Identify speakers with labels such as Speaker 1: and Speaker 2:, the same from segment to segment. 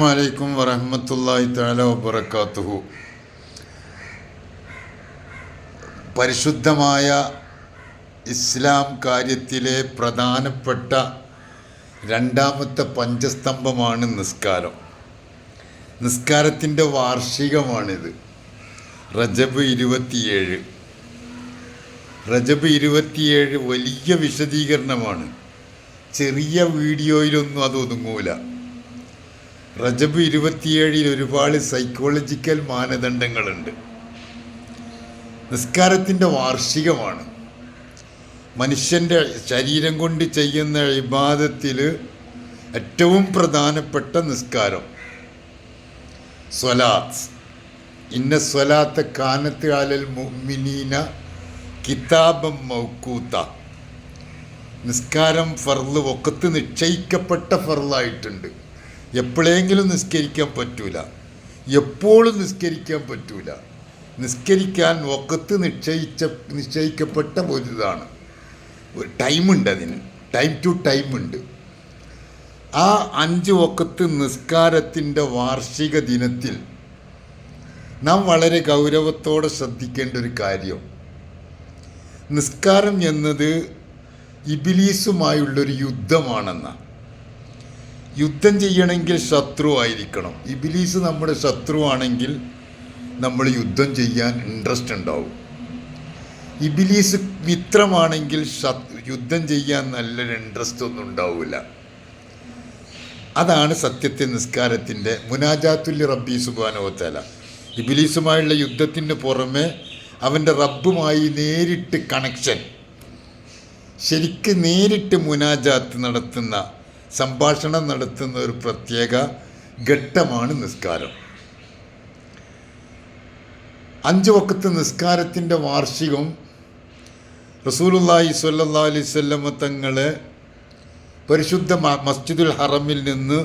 Speaker 1: വലൈക്കും വറഹമത്തല്ലാഹി താല വബറകാതുഹു. പരിശുദ്ധമായ ഇസ്ലാം കാര്യത്തിലെ പ്രധാനപ്പെട്ട രണ്ടാമത്തെ പഞ്ചസ്തംഭമാണ് നിസ്കാരം. നിസ്കാരത്തിന്റെ വാർഷികമാണിത്. റജബ് ഇരുപത്തിയേഴ്. റജബ് ഇരുപത്തിയേഴ് വലിയ വിശദീകരണമാണ്. ചെറിയ വീഡിയോയിലൊന്നും അത് ഒതുങ്ങൂല. റജബ് ഇരുപത്തിയേഴിൽ ഒരുപാട് സൈക്കോളജിക്കൽ മാനദണ്ഡങ്ങളുണ്ട്. നിസ്കാരത്തിന്റെ വാർഷികമാണ്. മനുഷ്യന്റെ ശരീരം കൊണ്ട് ചെയ്യുന്ന ഇബാദത്തിൽ ഏറ്റവും പ്രധാനപ്പെട്ട നിസ്കാരം സ്വലാത്ത്. ഇന്ന സ്വലാത്ത കാനത്ത് കാലൽ മുഅ്മിനീന കിതാബം മൗക്കൂത്ത നിസ്കാരം ഫർൾ ഒക്കത്ത് നിശ്ചയിക്കപ്പെട്ട ഫർളായിട്ടുണ്ട് എപ്പോഴെങ്കിലും നിസ്കരിക്കാൻ പറ്റൂല. എപ്പോഴും നിസ്കരിക്കാൻ പറ്റൂല. നിസ്കരിക്കാൻ ഒക്കത്ത് നിശ്ചയിച്ച നിശ്ചയിക്കപ്പെട്ട ഒരു ഇതാണ്. ഒരു ടൈമുണ്ട് അതിന്. ടൈം ടു ടൈം ഉണ്ട്. ആ അഞ്ച് ഒക്കത്ത് നിസ്കാരത്തിന്റെ വാർഷിക ദിനത്തിൽ നാം വളരെ ഗൗരവത്തോടെ ശ്രദ്ധിക്കേണ്ട ഒരു കാര്യം. നിസ്കാരം എന്നത് ഇബിലീസുമായുള്ളൊരു യുദ്ധമാണെന്നാണ്. യുദ്ധം ചെയ്യണമെങ്കിൽ ശത്രു ആയിരിക്കണം. ഇബിലീസ് നമ്മുടെ ശത്രു ആണെങ്കിൽ നമ്മൾ യുദ്ധം ചെയ്യാൻ ഇൻട്രസ്റ്റ് ഉണ്ടാവും. ഇബിലീസ് മിത്രമാണെങ്കിൽ യുദ്ധം ചെയ്യാൻ നല്ലൊരു ഇൻട്രസ്റ്റ് ഒന്നും ഉണ്ടാവില്ല. അതാണ് സത്യത്തെ നിസ്കാരത്തിന്റെ മുനാജാത്തുല്യ റബ്ബി സുബാനോത്തല ഇബിലീസുമായുള്ള യുദ്ധത്തിന് പുറമെ അവന്റെ റബ്ബുമായി നേരിട്ട് കണക്ഷൻ ശരിക്ക് നേരിട്ട് മുനാജാത്ത് നടത്തുന്ന സംഭാഷണം നടത്തുന്ന ഒരു പ്രത്യേക ഘട്ടമാണ് നിസ്കാരം. അഞ്ച് വക്കത്ത് നിസ്കാരത്തിന്റെ വാർഷികം റസൂലുള്ളാഹി സ്വല്ലല്ലാഹി അലൈഹി വസല്ലമ തങ്ങളെ പരിശുദ്ധ മസ്ജിദുൽ ഹറമിൽ നിന്ന്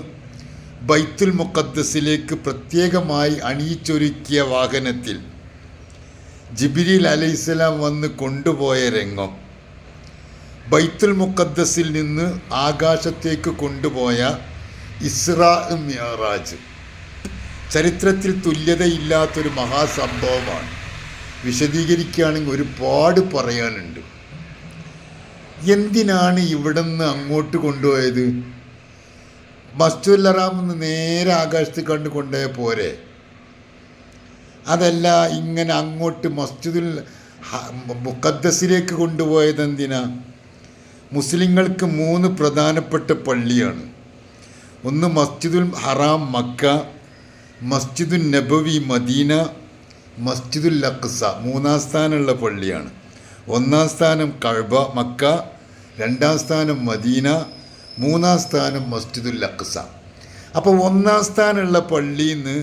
Speaker 1: ബൈത്തുൽ മുഖദ്ദസിലേക്ക് പ്രത്യേകമായി അണിയിച്ചൊരുക്കിയ വാഹനത്തിൽ ജിബിരിൽ അലൈഹിസ്സലാം വന്ന് കൊണ്ടുപോയ രംഗം. ബൈത്തുൽ മുഖദ്ദസിൽ നിന്ന് ആകാശത്തേക്ക് കൊണ്ടുപോയ ഇസ്രാ മിയറാജ് ചരിത്രത്തിൽ തുല്യതയില്ലാത്തൊരു മഹാസംഭവമാണ്. വിശദീകരിക്കുകയാണെങ്കിൽ ഒരുപാട് പറയാനുണ്ട്. എന്തിനാണ് ഇവിടുന്ന് അങ്ങോട്ട് കൊണ്ടുപോയത്? മസ്തുൽ ഹറാമെന്ന് നേരെ ആകാശത്ത് കണ്ട് കൊണ്ടുപോയ പോരെ? അതല്ല ഇങ്ങനെ അങ്ങോട്ട് മസ്ജിദുൽ മുക്കദ്സിലേക്ക് കൊണ്ടുപോയത് എന്തിനാ? മുസ്ലിങ്ങൾക്ക് മൂന്ന് പ്രധാനപ്പെട്ട പള്ളിയാണ്. ഒന്ന് മസ്ജിദുൽ ഹറാം മക്ക മസ്ജിദുൽ നബവി മദീന മസ്ജിദുൽ അഖ്സ മൂന്നാം സ്ഥാനമുള്ള പള്ളിയാണ്. ഒന്നാം സ്ഥാനം കഴബ മക്ക രണ്ടാം സ്ഥാനം മദീന മൂന്നാം സ്ഥാനം മസ്ജിദുൽ അഖ്സ. അപ്പോൾ ഒന്നാം സ്ഥാനമുള്ള പള്ളിയിൽ നിന്ന്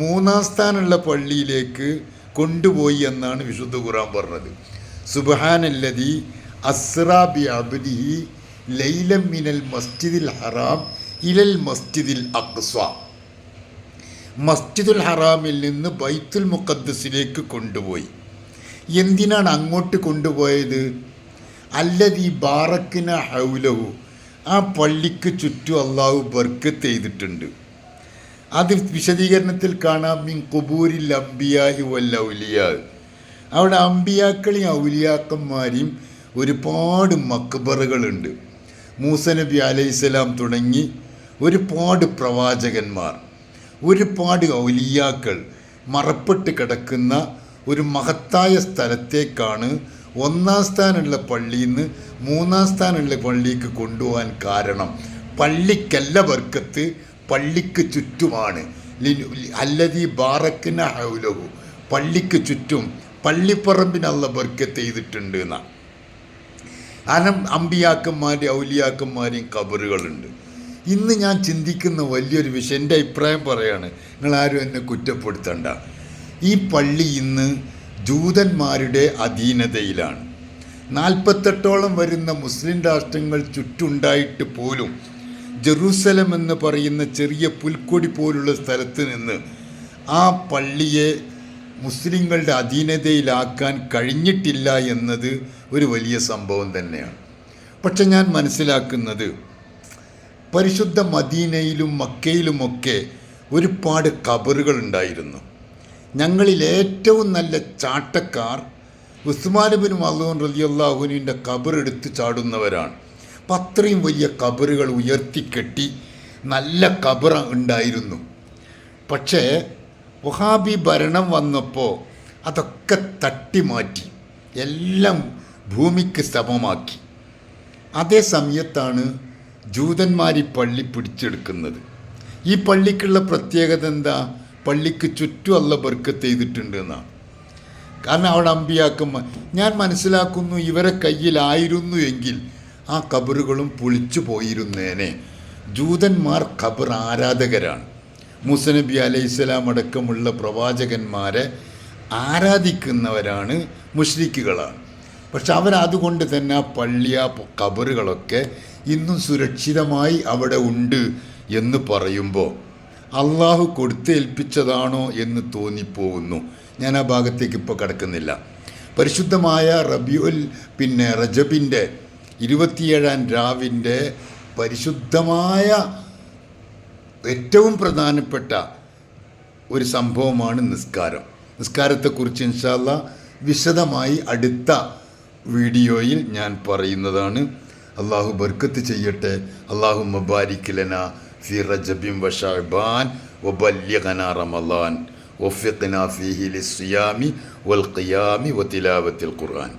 Speaker 1: മൂന്നാം സ്ഥാനമുള്ള പള്ളിയിലേക്ക് കൊണ്ടുപോയി എന്നാണ് വിശുദ്ധ ഖുറാൻ പറഞ്ഞത്. സുബഹാനല്ലതി അസ്റാ ബി അബ്ദിഹി ലൈലം മിനൽ മസ്ജിദിൽ ഹറാം ഇലൽ മസ്ജിദിൽ അഖ്സ മസ്ജിദുൽ ഹറാമിൽ നിന്ന് ബൈത്തുൽ മുഖദ്ദസിലേക്ക് കൊണ്ടുപോയി. എന്തിനാണ് അങ്ങോട്ട് കൊണ്ടുപോയത്? അല്ലത് ബാറക്കിന ഹൗലഹു. ആ പള്ളിക്ക് ചുറ്റും അള്ളാഹു ബർക്കത്ത് ചെയ്തിട്ടുണ്ട്. അത് വിശദീകരണത്തിൽ കാണാം. മിൻ കുബൂരിൽ അംബിയാഹി വല്ല ഔലിയാ. അവിടെ അമ്പിയാക്കളെയും ഔലിയാക്കന്മാരെയും ഒരുപാട് മക്ബറുകളുണ്ട്. മൂസ നബി അലൈഹിസ്സലാം തുടങ്ങി ഒരുപാട് പ്രവാചകന്മാർ ഒരുപാട് ഔലിയാക്കൾ മറപ്പെട്ട് കിടക്കുന്ന ഒരു മഹത്തായ സ്ഥലത്തേക്കാണ് ഒന്നാം സ്ഥാനമുള്ള പള്ളിയിൽ നിന്ന് മൂന്നാം സ്ഥാനമുള്ള പള്ളിക്ക് കൊണ്ടുപോകാൻ കാരണം. പള്ളിക്കല്ല വർക്കത്ത് പള്ളിക്ക് ചുറ്റുമാണ്. അല്ലതീ ബാറക്കിന ഹൗലഹു. പള്ളിക്ക് ചുറ്റും പള്ളിപ്പറമ്പിനുള്ള ബർക്കത്ത് ചെയ്തിട്ടുണ്ട് എന്നാ. കാരണം അമ്പിയാക്കന്മാരെയും ഔലിയാക്കന്മാരെയും കബറുകളുണ്ട്. ഇന്ന് ഞാൻ ചിന്തിക്കുന്ന വലിയൊരു വിഷയം എന്റെ അഭിപ്രായം പറയാണ് നിങ്ങളാരും എന്നെ കുറ്റപ്പെടുത്തണ്ട. ഈ പള്ളി ഇന്ന് ജൂതന്മാരുടെ അധീനതയിലാണ്. നാൽപ്പത്തെട്ടോളം വരുന്ന മുസ്ലിം രാഷ്ട്രങ്ങൾ ചുറ്റുണ്ടായിട്ട് പോലും ജെറൂസലം എന്ന് പറയുന്ന ചെറിയ പുൽക്കൊടി പോലുള്ള സ്ഥലത്ത് നിന്ന് ആ പള്ളിയെ മുസ്ലിങ്ങളുടെ അധീനതയിലാക്കാൻ കഴിഞ്ഞിട്ടില്ല എന്നത് ഒരു വലിയ സംഭവം തന്നെയാണ്. പക്ഷെ ഞാൻ മനസ്സിലാക്കുന്നത് പരിശുദ്ധ മദീനയിലും മക്കയിലുമൊക്കെ ഒരുപാട് കബറുകൾ ഉണ്ടായിരുന്നു. ഞങ്ങളിൽ ഏറ്റവും നല്ല ചാട്ടക്കാർ ഉസ്മാനബിൻ മല്ലൂൻ റലിയല്ലാഹുവിന്റെ കബറെടുത്ത് ചാടുന്നവരാണ്. അപ്പം അത്രയും വലിയ കബറുകൾ ഉയർത്തിക്കെട്ടി നല്ല കബറ ഉണ്ടായിരുന്നു. പക്ഷേ വഹാബി ഭരണം വന്നപ്പോൾ അതൊക്കെ തട്ടിമാറ്റി എല്ലാം ഭൂമിക്ക് സമമാക്കി. അതേ സമയത്താണ് ജൂതന്മാർ ഈ പള്ളി പിടിച്ചെടുക്കുന്നത്. ഈ പള്ളിക്കുള്ള പ്രത്യേകത എന്താ? പള്ളിക്ക് ചുറ്റും അല്ല ബർക്കത്ത് ചെയ്തിട്ടുണ്ട് എന്നാണ് കാരണം അവിടെ അമ്പിയാക്കുമ്പോൾ ഞാൻ മനസ്സിലാക്കുന്നു ഇവരെ കയ്യിലായിരുന്നു എങ്കിൽ ആ കബറുകളും പൊളിച്ചു പോയിരുന്നേനെ. ജൂതന്മാർ ഖബർ ആരാധകരാണ്. മുസനബി അലൈഹിസ്സലാം അടക്കമുള്ള പ്രവാചകന്മാരെ ആരാധിക്കുന്നവരാണ് മുഷ്രിക്കുകളാണ്. പക്ഷെ അവരതുകൊണ്ട് തന്നെ ആ പള്ളി ആ കബറുകളൊക്കെ ഇന്നും സുരക്ഷിതമായി അവിടെ ഉണ്ട് എന്ന് പറയുമ്പോൾ അള്ളാഹു കൊടുത്തേൽപ്പിച്ചതാണോ എന്ന് തോന്നിപ്പോകുന്നു. ഞാൻ ആ ഭാഗത്തേക്ക് ഇപ്പോൾ കിടക്കുന്നില്ല. പരിശുദ്ധമായ റബിയുൽ പിന്നെ റജബിന്റെ ഇരുപത്തിയേഴാം രാവിന്റെ പരിശുദ്ധമായ ഏറ്റവും പ്രധാനപ്പെട്ട ഒരു സംഭവമാണ് നിസ്കാരം. നിസ്കാരത്തെക്കുറിച്ച് ഇൻഷാല്ല വിശദമായി അടുത്ത വീഡിയോയിൽ ഞാൻ പറയുന്നതാണ്. അള്ളാഹു ബർക്കത്ത് ചെയ്യട്ടെ. അള്ളാഹു മബാരിക്കലന ഫി റജബിൻ വഷാബാൻ റമളാൻ വഫിഖ്ന ഫീഹി ലിസ്സിയാമി വൽ ഖിയാമി വതിലാവത്തിൽ ഖുർആൻ.